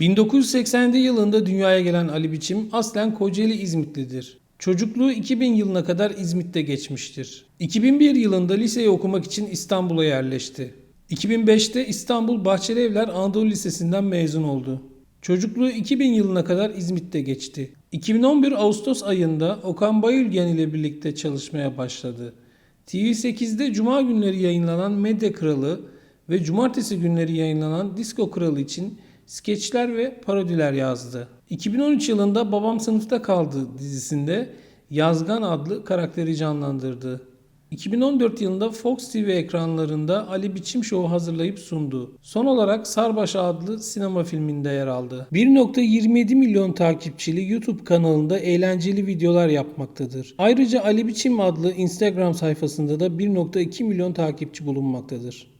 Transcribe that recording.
1980 yılında dünyaya gelen Ali Biçim aslen Kocaeli İzmitlidir. Çocukluğu 2000 yılına kadar İzmit'te geçmiştir. 2001 yılında liseyi okumak için İstanbul'a yerleşti. 2005'te İstanbul Bahçeli Evler Anadolu Lisesi'nden mezun oldu. Çocukluğu 2000 yılına kadar İzmit'te geçti. 2011 Ağustos ayında Okan Bayülgen ile birlikte çalışmaya başladı. TV8'de cuma günleri yayınlanan Medya Kralı ve cumartesi günleri yayınlanan Disko Kralı için skeçler ve parodiler yazdı. 2013 yılında Babam Sınıfta Kaldı dizisinde Yazgan adlı karakteri canlandırdı. 2014 yılında Fox TV ekranlarında Ali Biçim Show'u hazırlayıp sundu. Son olarak Sarbaş adlı sinema filminde yer aldı. 1.27 milyon takipçili YouTube kanalında eğlenceli videolar yapmaktadır. Ayrıca Ali Biçim adlı Instagram sayfasında da 1.2 milyon takipçi bulunmaktadır.